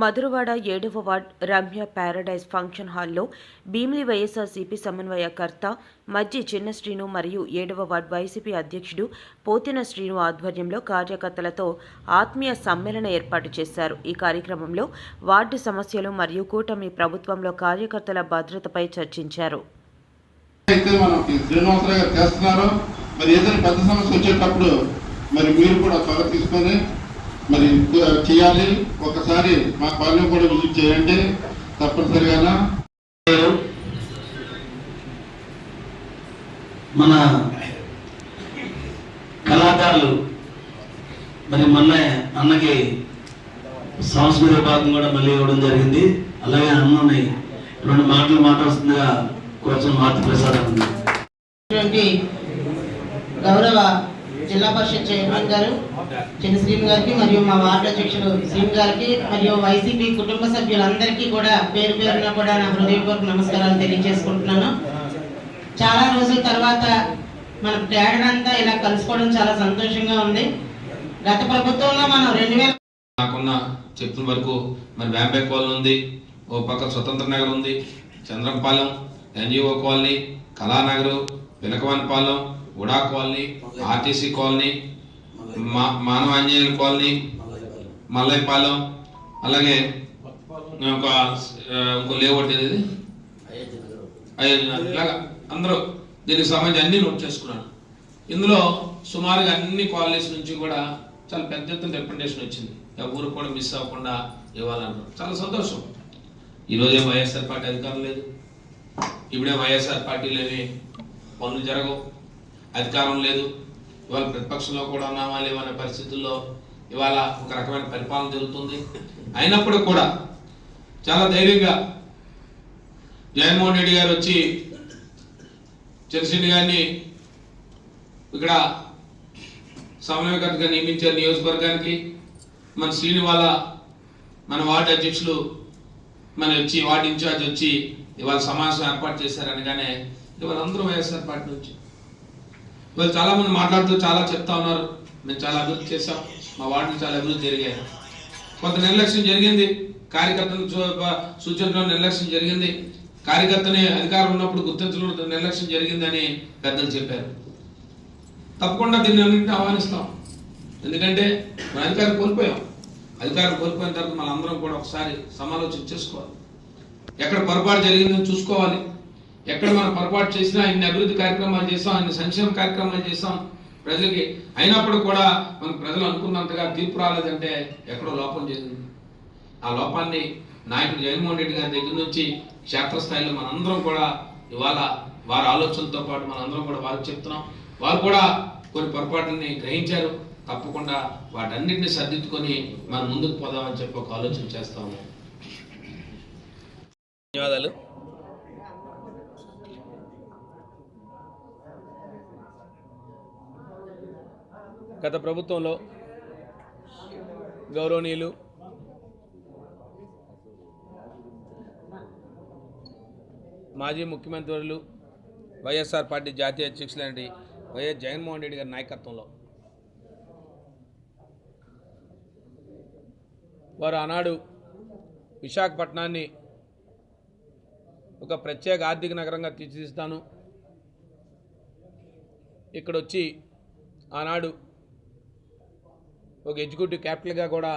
మధురవాడ ఏడవ ward Ramya Paradise function హాల్లో భీమిలి వైఎస్ఆర్సీపీ సమన్వయకర్త మజ్జి చిన్న శ్రీను మరియు ఏడవ వార్డ్ వైసీపీ అధ్యక్షుడు పోతిన శ్రీను ఆధ్వర్యంలో కార్యకర్తలతో ఆత్మీయ సమ్మేళన ఏర్పాటు చేశారు. ఈ కార్యక్రమంలో వార్డు సమస్యలు మరియు కూటమి ప్రభుత్వంలో కార్యకర్తల భద్రతపై చర్చించారు. మరి ఏదైనా పెద్ద సమస్య వచ్చేటప్పుడు మరి మీరు కూడా త్వర తీసుకొని మరి చేయాలి ఒకసారి మా కాలనీ కూడా విజిట్ చేయండి. తప్పనిసరిగా మన కళాకారులు మరి మొన్న అన్నకి సాంస్కృతిక భాగం కూడా మళ్ళీ ఇవ్వడం జరిగింది. అలాగే అన్నని రెండు మాటలు మాట్లాడుతుందిగా కొంచెం మార్తి ప్రసాదం గౌరవ జిల్లా పరిషత్ చైర్మన్ గారు చిన్నశ్రీం గారికి మరియు మా వార్డు అధ్యక్షుడు శ్రీని గారికి మరియు వైసీపీ కుటుంబ సభ్యులందరికీ కూడా పేరు పేరున కూడా నా హృదయపూర్వక నమస్కారాలు తెలియజేసుకుంటున్నాను. చాలా రోజుల తర్వాత మన తేడంతా ఇలా కలుసుకోవడం చాలా సంతోషంగా ఉంది. గత ప్రభుత్వంలో మనం రెండు వేల నాకున్న చెప్పిన వరకు మరి వ్యాంబే కాలనీ ఉంది ఓ పక్క స్వతంత్ర నగర్ ఉంది Chandrampalem NGO colony Kalanagar Venakavanipalem UDA colony RTC colony మా మానవాంజనేయుల కాలనీ మల్లైపాలెం అలాగే ఒక ఇంకో లేఅవుట్ ఇది? ఇలాగా అందరూ దీనికి సంబంధించి అన్ని నోట్ చేసుకున్నాను ఇందులో సుమారుగా అన్ని కాలనీస్ నుంచి కూడా చాలా పెద్ద ఎత్తున రిప్రజెంటేషన్ వచ్చింది. ఎవరు కూడా మిస్ అవ్వకుండా ఇవ్వాలన్నారు. చాలా సంతోషం. ఈరోజే వైఎస్ఆర్ పార్టీ అధికారం లేదు. ఇప్పుడే వైఎస్ఆర్ పార్టీలోని పనులు జరగవు. అధికారం లేదు. ఇవాళ ప్రతిపక్షంలో కూడా ఉన్నామా లేవనే పరిస్థితుల్లో ఇవాళ ఒక రకమైన పరిపాలన జరుగుతుంది. అయినప్పుడు కూడా చాలా ధైర్యంగా జగన్మోహన్ రెడ్డి గారు వచ్చి చంద్రశేఖర్ గారిని ఇక్కడ సమన్వయకర్తగా నియమించారు నియోజకవర్గానికి. మన శ్రీని మన వార్డు అధ్యక్షులు మన వచ్చి వార్డు ఇన్ఛార్జ్ వచ్చి ఇవాళ సమావేశం ఏర్పాటు చేశారనగానే ఇవాళ అందరూ వైఎస్ఆర్ పార్టీ నుంచి ఇవాళ చాలా మంది మాట్లాడుతూ చాలా చెప్తా ఉన్నారు మేము చాలా అభివృద్ధి చేశాం మా వార్డులు చాలా అభివృద్ధి జరిగాయి. కొంత నిర్లక్ష్యం జరిగింది కార్యకర్తను సూచనలో నిర్లక్ష్యం జరిగింది. కార్యకర్తని అధికారం ఉన్నప్పుడు గుర్తించడంలో నిర్లక్ష్యం జరిగిందని పెద్దలు చెప్పారు. తప్పకుండా దీన్ని అన్నింటినీ ఆహ్వానిస్తాం. ఎందుకంటే మన అధికారం కోల్పోయాం. అధికారం కోల్పోయిన తర్వాత మనందరం కూడా ఒకసారి సమాలోచన చేసుకోవాలి. ఎక్కడ పొరపాటు జరిగిందని చూసుకోవాలి. ఎక్కడ మనం పొరపాటు చేసినా ఇన్ని అభివృద్ధి కార్యక్రమాలు చేసాం ఇన్ని సంక్షేమ కార్యక్రమాలు చేసాం ప్రజలకి. అయినప్పుడు కూడా మన ప్రజలు అనుకున్నంతగా తీర్పు రాలేదంటే ఎక్కడో లోపం చేసింది. ఆ లోపాన్ని నాయకుడు జగన్మోహన్ రెడ్డి గారి దగ్గర నుంచి క్షేత్రస్థాయిలో మనందరం కూడా ఇవాళ వారి ఆలోచనలతో పాటు మనందరం కూడా వారికి చెప్తున్నాం. వారు కూడా కొన్ని పొరపాటుని గ్రహించారు. తప్పకుండా వాటన్నిటిని సర్దిద్దుకొని మనం ముందుకు పోదామని చెప్పి ఒక ఆలోచన చేస్తాము ధన్యవాదాలు. గత ప్రభుత్వంలో గౌరవనీయులు మాజీ ముఖ్యమంత్రులు వైఎస్ఆర్ పార్టీ జాతీయ అధ్యక్షులైన వైఎస్ జగన్మోహన్ రెడ్డి గారి నాయకత్వంలో వారు ఆనాడు విశాఖపట్నాన్ని ఒక ప్రత్యేక ఆర్థిక నగరంగా తీర్చిదిస్తాను ఇక్కడ వచ్చి ఆనాడు ఒక ఎగ్జిక్యూటివ్ క్యాపిటల్గా కూడా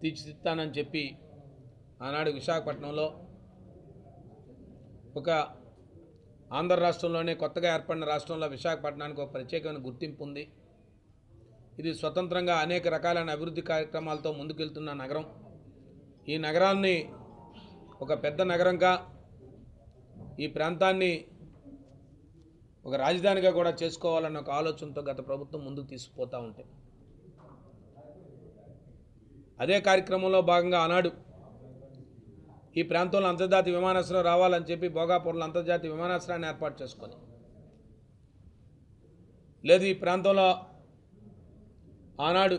తీర్చిదిద్దానని చెప్పి ఆనాడు విశాఖపట్నంలో ఒక ఆంధ్ర రాష్ట్రంలోనే కొత్తగా ఏర్పడిన రాష్ట్రంలో విశాఖపట్నానికి ఒక ప్రత్యేకమైన గుర్తింపు ఉంది. ఇది స్వతంత్రంగా అనేక రకాలైన అభివృద్ధి కార్యక్రమాలతో ముందుకెళ్తున్న నగరం. ఈ నగరాన్ని ఒక పెద్ద నగరంగా ఈ ప్రాంతాన్ని ఒక రాజధానిగా కూడా చేసుకోవాలన్న ఒక ఆలోచనతో గత ప్రభుత్వం ముందుకు తీసుకుపోతూ ఉంటే అదే కార్యక్రమంలో భాగంగా ఆనాడు ఈ ప్రాంతంలో అంతర్జాతీయ విమానాశ్రయం రావాలని చెప్పి భోగాపురంలో అంతర్జాతీయ విమానాశ్రయాన్ని ఏర్పాటు చేసుకొని. లేదు ఈ ప్రాంతంలో ఆనాడు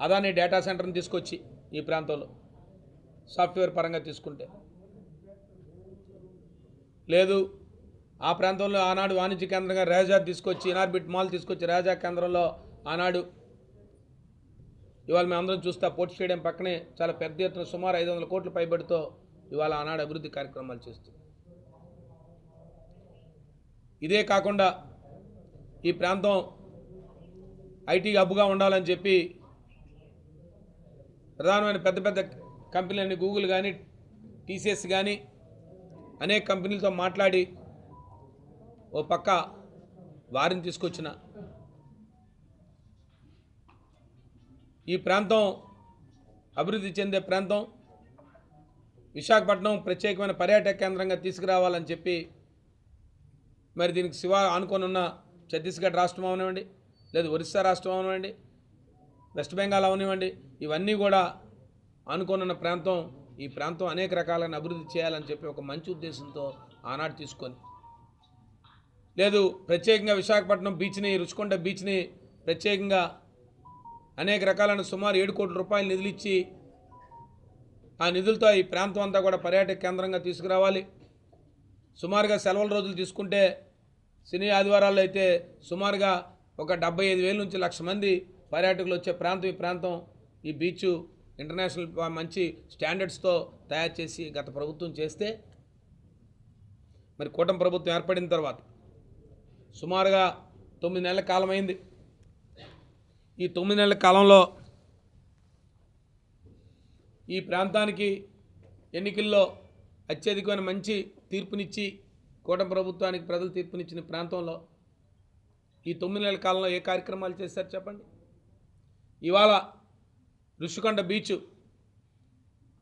అదాని డేటా సెంటర్ని తీసుకొచ్చి ఈ ప్రాంతంలో సాఫ్ట్వేర్ పరంగా తీసుకుంటే. లేదు ఆ ప్రాంతంలో ఆనాడు వాణిజ్య కేంద్రంగా రాజా తీసుకొచ్చి ఇనార్బిట్ మాల్ తీసుకొచ్చి రాజా కేంద్రంలో ఆనాడు ఇవాళ మేము అందరం చూస్తే పోర్ట్ స్టేడియం పక్కనే చాలా పెద్ద ఎత్తున సుమారు ఐదు వందల కోట్ల పైబడితో ఇవాళ ఆనాడు అభివృద్ధి కార్యక్రమాలు చేస్తుంది. ఇదే కాకుండా ఈ ప్రాంతం ఐటీ హబ్గా ఉండాలని చెప్పి ప్రధానమైన పెద్ద పెద్ద కంపెనీలన్నీ గూగుల్ కానీ టీసీఎస్ కానీ అనేక కంపెనీలతో మాట్లాడి ఓ పక్క వారిని తీసుకొచ్చిన ఈ ప్రాంతం అభివృద్ధి చెందే ప్రాంతం. విశాఖపట్నం ప్రత్యేకమైన పర్యాటక కేంద్రంగా తీసుకురావాలని చెప్పి మరి దీనికి శివ అనుకోనున్న ఉన్న ఛత్తీస్గఢ్ రాష్ట్రం అవనివ్వండి లేదు ఒరిస్సా రాష్ట్రం అవనివ్వండి వెస్ట్ బెంగాల్ అవనివ్వండి ఇవన్నీ కూడా అనుకోనున్న ఉన్న ప్రాంతం. ఈ ప్రాంతం అనేక రకాలైన అభివృద్ధి చేయాలని చెప్పి ఒక మంచి ఉద్దేశంతో ఆనాడు తీసుకొని. లేదు ప్రత్యేకంగా విశాఖపట్నం బీచ్ని రుచికొండ బీచ్ని ప్రత్యేకంగా అనేక రకాలైన సుమారు ఏడు కోట్ల రూపాయలు నిధులు ఇచ్చి ఆ నిధులతో ఈ ప్రాంతం అంతా కూడా పర్యాటక కేంద్రంగా తీసుకురావాలి. సుమారుగా సెలవుల రోజులు తీసుకుంటే శని ఆదివారాల్లో అయితే సుమారుగా ఒక డెబ్బై ఐదు వేల నుంచి లక్ష మంది పర్యాటకులు వచ్చే ప్రాంతం. ఈ ప్రాంతం ఈ బీచ్ ఇంటర్నేషనల్ మంచి స్టాండర్డ్స్తో తయారు చేసి గత ప్రభుత్వం చేస్తే మరి కూటమి ప్రభుత్వం ఏర్పడిన తర్వాత సుమారుగా తొమ్మిది నెలల కాలమైంది. ఈ తొమ్మిది నెలల కాలంలో ఈ ప్రాంతానికి ఎన్నికల్లో అత్యధికమైన మంచి తీర్పునిచ్చి కూటమి ప్రభుత్వానికి ప్రజలు తీర్పునిచ్చిన ప్రాంతంలో ఈ తొమ్మిది నెలల కాలంలో ఏ కార్యక్రమాలు చేశారు చెప్పండి? ఇవాళ ఋషికొండ బీచ్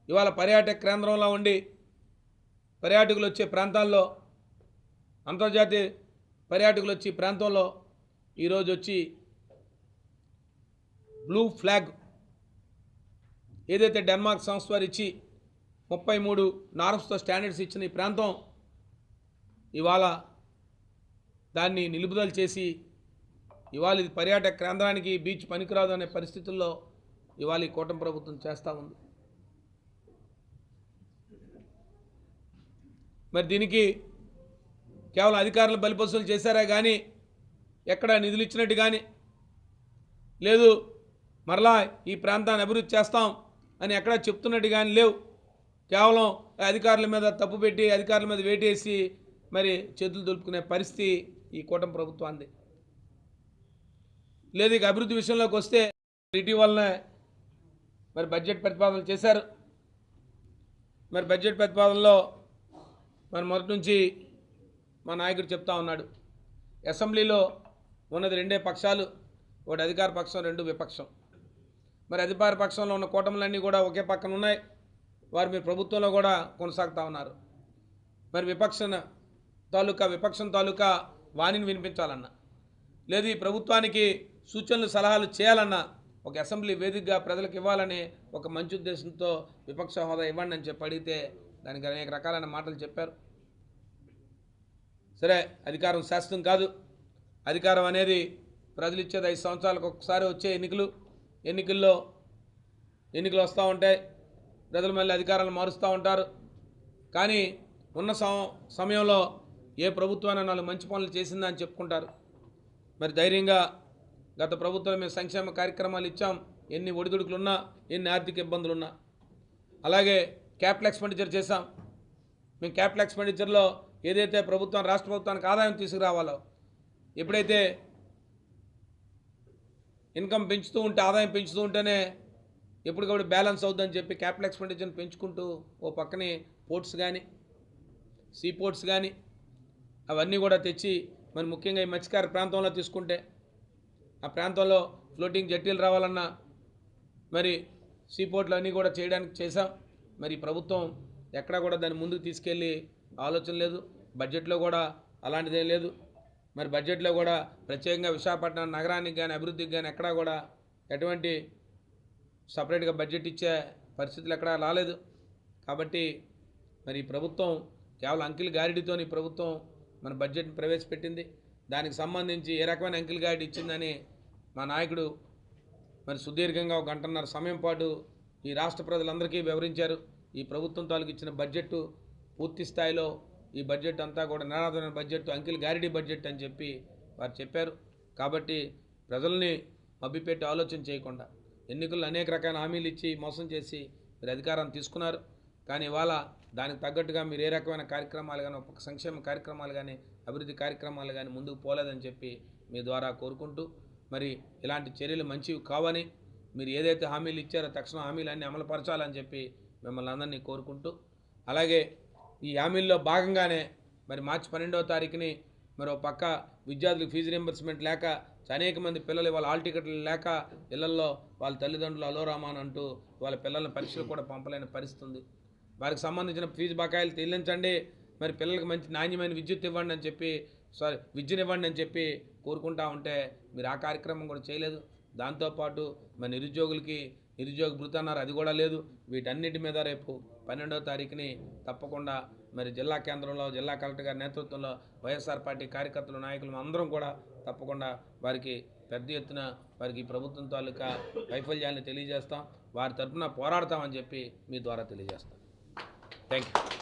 ఇవాళ పర్యాటక కేంద్రంలో ఉండి పర్యాటకులు వచ్చే ప్రాంతాల్లో అంతర్జాతీయ పర్యాటకులు వచ్చి ప్రాంతంలో ఈరోజు వచ్చి బ్లూ ఫ్లాగ్ ఏదైతే డెన్మార్క్ సంస్థ వారు ఇచ్చి ముప్పై మూడు నార్మ్స్తో స్టాండర్డ్స్ ఇచ్చిన ఈ ప్రాంతం ఇవాళ దాన్ని నిలుపుదల చేసి ఇవాళ ఇది పర్యాటక కేంద్రానికి బీచ్ పనికిరాదు అనే పరిస్థితుల్లో ఇవాళ ఈ కూటమి ప్రభుత్వం చేస్తూ ఉంది. మరి దీనికి కేవలం అధికారులు బలిపసులు చేశారా కానీ ఎక్కడ నిధులు ఇచ్చినట్టు కానీ లేదు మరలా ఈ ప్రాంతాన్ని అభివృద్ధి చేస్తాం అని ఎక్కడా చెప్తున్నట్టు కానీ లేవు. కేవలం అధికారుల మీద తప్పు పెట్టి అధికారుల మీద వేటేసి మరి చేతులు దులుపుకునే పరిస్థితి ఈ కూటమి ప్రభుత్వాన్ని లేదు ఇక అభివృద్ధి విషయంలోకి వస్తే ఇటీవలనే మరి బడ్జెట్ ప్రతిపాదనలు చేశారు. మరి బడ్జెట్ ప్రతిపాదనలో మరి మొదటి నుంచి మా నాయకుడు చెప్తా ఉన్నాడు. అసెంబ్లీలో ఉన్నది రెండే పక్షాలు ఒకటి అధికార పక్షం రెండు విపక్షం. మరి అధికార పక్షంలో ఉన్న కూటములన్నీ కూడా ఒకే పక్కన ఉన్నాయి. వారు మీరు ప్రభుత్వంలో కూడా కొనసాగుతూ ఉన్నారు. మరి విపక్ష తాలూకా విపక్షం తాలూకా వాణిని వినిపించాలన్న లేదు ఈ ప్రభుత్వానికి సూచనలు సలహాలు చేయాలన్నా ఒక అసెంబ్లీ వేదికగా ప్రజలకు ఇవ్వాలని ఒక మంచి ఉద్దేశంతో విపక్ష హోదా ఇవ్వండి అని చెప్పి అడిగితే దానికి అనేక రకాలైన మాటలు చెప్పారు. సరే అధికారం శాశ్వతం కాదు. అధికారం అనేది ప్రజలు ఇచ్చేది ఐదు సంవత్సరాలకు ఒకసారి వచ్చే ఎన్నికలు. ఎన్నికల్లో ఎన్నికలు వస్తూ ఉంటాయి. ప్రజలు మళ్ళీ అధికారాలు మారుస్తూ ఉంటారు. కానీ ఉన్న సమయంలో ఏ ప్రభుత్వాన్ని నాలుగు మంచి పనులు చేసిందని చెప్పుకుంటారు. మరి ధైర్యంగా గత ప్రభుత్వం మేము సంక్షేమ కార్యక్రమాలు ఇచ్చాం. ఎన్ని ఒడిదుడుకులున్నా ఎన్ని ఆర్థిక ఇబ్బందులున్నా. అలాగే క్యాపిటల్ ఎక్స్పెండిచర్ చేశాం. మేము క్యాపిటల్ ఎక్స్పెండిచర్లో ఏదైతే ప్రభుత్వం రాష్ట్ర ప్రభుత్వానికి ఆదాయం తీసుకురావాలో ఎప్పుడైతే ఇన్కమ్ పెంచుతూ ఉంటే ఆదాయం పెంచుతూ ఉంటేనే ఎప్పటికప్పుడు బ్యాలెన్స్ అవుద్దని చెప్పి క్యాపిటల్ ఎక్స్పెండిచర్ని పెంచుకుంటూ ఓ పక్కనే పోర్ట్స్ కానీ సీ పోర్ట్స్ కానీ అవన్నీ కూడా తెచ్చి మరి ముఖ్యంగా ఈ మత్స్యకార ప్రాంతంలో తీసుకుంటే ఆ ప్రాంతంలో ఫ్లోటింగ్ జట్టీలు రావాలన్నా మరి సీ పోర్ట్లు అన్నీ కూడా చేయడానికి చేశాం. మరి ప్రభుత్వం ఎక్కడా కూడా దాన్ని ముందుకు తీసుకెళ్ళి ఆలోచన లేదు. బడ్జెట్లో కూడా అలాంటిదేం లేదు. మరి బడ్జెట్లో కూడా ప్రత్యేకంగా విశాఖపట్నం నగరానికి కానీ అభివృద్ధికి కానీ ఎక్కడా కూడా ఎటువంటి సపరేట్గా బడ్జెట్ ఇచ్చే పరిస్థితులు ఎక్కడా రాలేదు. కాబట్టి మరి ప్రభుత్వం కేవలం అంకిల్ గారిడితో ఈ ప్రభుత్వం మన బడ్జెట్ని ప్రవేశపెట్టింది. దానికి సంబంధించి ఏ రకమైన అంకిల్ గారిడి ఇచ్చిందని మా నాయకుడు మరి సుదీర్ఘంగా ఒక గంటన్నర సమయం పాటు ఈ రాష్ట్ర ప్రజలందరికీ వివరించారు. ఈ ప్రభుత్వం తాలూకు ఇచ్చిన బడ్జెట్ పూర్తి స్థాయిలో ఈ బడ్జెట్ అంతా కూడా నిరాధారణ బడ్జెట్ అంకిల్ గారిడి బడ్జెట్ అని చెప్పి వారు చెప్పారు. కాబట్టి ప్రజల్ని మభ్యపెట్టి ఆలోచన చేయకుండా ఎన్నికల్లో అనేక రకాల హామీలు ఇచ్చి మోసం చేసి మీరు అధికారాన్ని తీసుకున్నారు. కానీ ఇవాళ దానికి తగ్గట్టుగా మీరు ఏ రకమైన కార్యక్రమాలు కానీ ఒక సంక్షేమ కార్యక్రమాలు కానీ అభివృద్ధి కార్యక్రమాలు కానీ ముందుకు పోలేదని చెప్పి మీ ద్వారా కోరుకుంటూ మరి ఇలాంటి చర్యలు మంచివి కావని మీరు ఏదైతే హామీలు ఇచ్చారో తక్షణ హామీలన్నీ అమలుపరచాలని చెప్పి మిమ్మల్ని అందరినీ కోరుకుంటూ అలాగే ఈ హామీల్లో భాగంగానే మరి మార్చి పన్నెండవ తారీఖుని మరో పక్క విద్యార్థులకు ఫీజు రింబర్స్మెంట్ లేక అనేక మంది పిల్లలు ఇవాళ హాల్ టికెట్లు లేక ఇళ్ళలో వాళ్ళ తల్లిదండ్రులు అలోరామాన్ అంటూ వాళ్ళ పిల్లల్ని పరీక్షలు కూడా పంపలేని పరిస్థితి ఉంది వారికి సంబంధించిన ఫీజు బకాయిలు చెల్లించండి. మరి పిల్లలకు మంచి నాణ్యమైన విద్యుత్ ఇవ్వండి అని చెప్పి సారీ విద్యనివ్వండి అని చెప్పి కోరుకుంటా ఉంటే మీరు ఆ కార్యక్రమం కూడా చేయలేదు. దాంతోపాటు మరి నిరుద్యోగులకి నిరుద్యోగ భృతి అన్నారు. అది కూడా లేదు. వీటన్నిటి మీద రేపు పన్నెండవ తారీఖుని తప్పకుండా మరి జిల్లా కేంద్రంలో జిల్లా కలెక్టర్ గారి నేతృత్వంలో వైఎస్ఆర్ పార్టీ కార్యకర్తలు నాయకులు అందరం కూడా తప్పకుండా వారికి పెద్ద ఎత్తున వారికి ప్రభుత్వం తాలూకా వైఫల్యాన్ని తెలియజేస్తాం. వారి తరఫున పోరాడతామని చెప్పి మీ ద్వారా తెలియజేస్తాం. Thank you